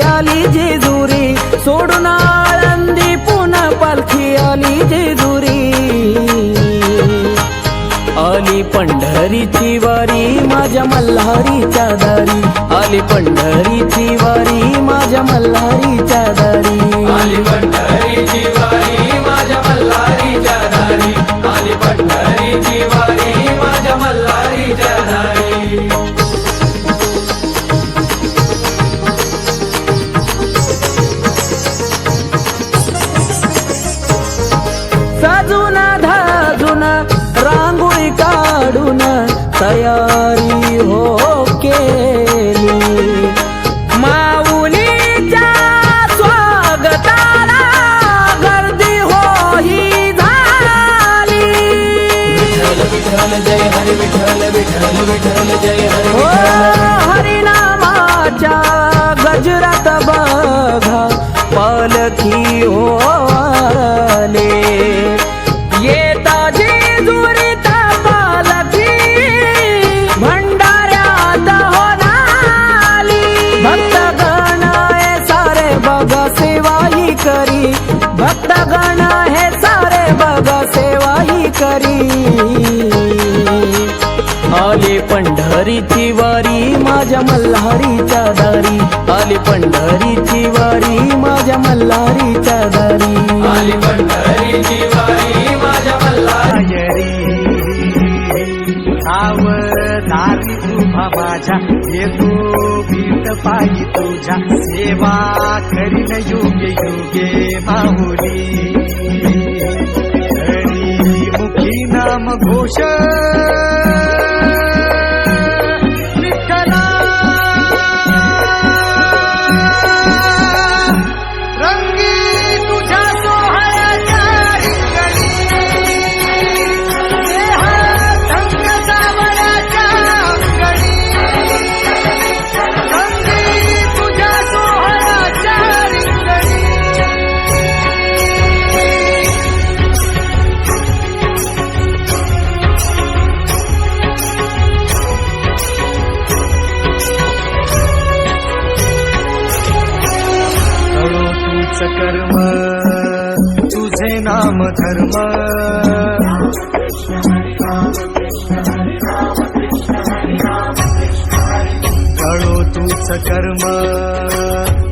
पालखी आली जेजुरी. सोडून आळंदी पुन पालखी आली जेजुरी. आली पंढरीची वारी माझ्या मल्हारीच्या दारी. आली पंढरीची वारी माझ्या मल्हारीच्या दारी. आली पंढरी जय हरी विठ्ठल विठ्ठल विठ्ठल पंढरीची वारी माझ्या मल्हारीच्या दारी. आली पंढरीची वारी माझ्या मल्हारीच्या दारी. आली पंढरीची वारी माझ्या मल्हारी. सावधारी तुभा माझ्या येतो भीत पायी तुझ्या. सेवा करीन योगे योगे माहुली हरी मुखी नाम घोष कर्म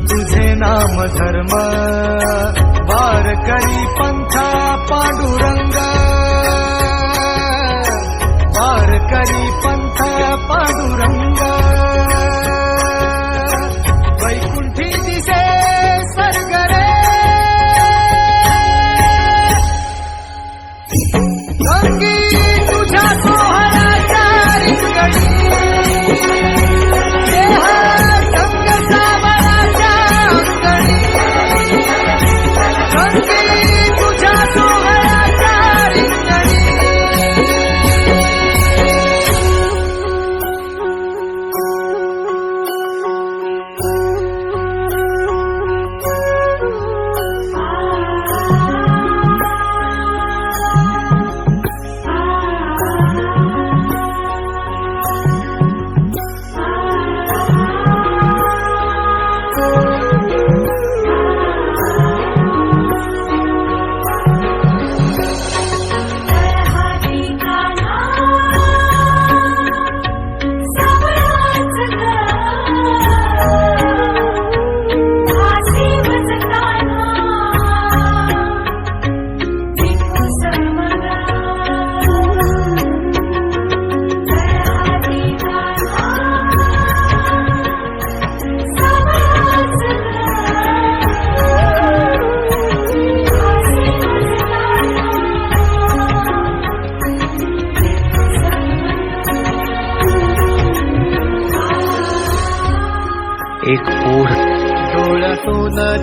तुझे नाम धर्म. वार करी पंथा पांडू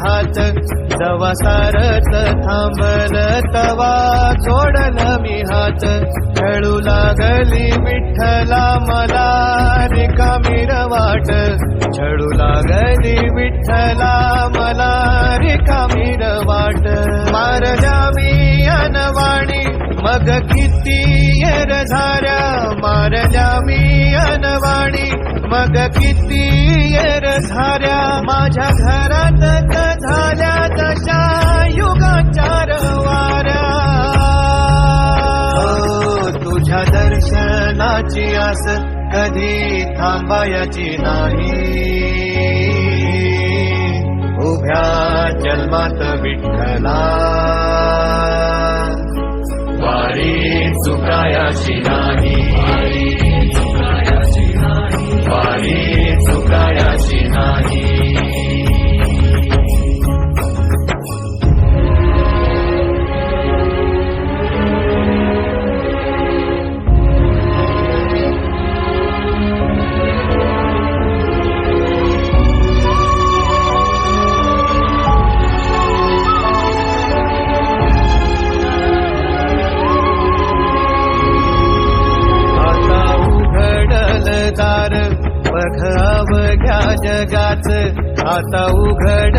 हात जवा सारत थांबल तवा जोडल मी हात. खेळू लागली विठ्ठला मला रिकामी वाट. छळू लागली विठ्ठला मला रिकामी वाट. मारल्या मी अनवाणी मग किती येर झाऱ्या मी अनवाणी. मग किती येर झाऱ्या माझ्या घरात झाल्या तशा युगाचार वाऱ्या. तुझ्या दर्शनाची आस कधी थांबायची नाही. उभ्या जन्मात विठ्ठला. वारी चुकायाची नाही वारी आता उघड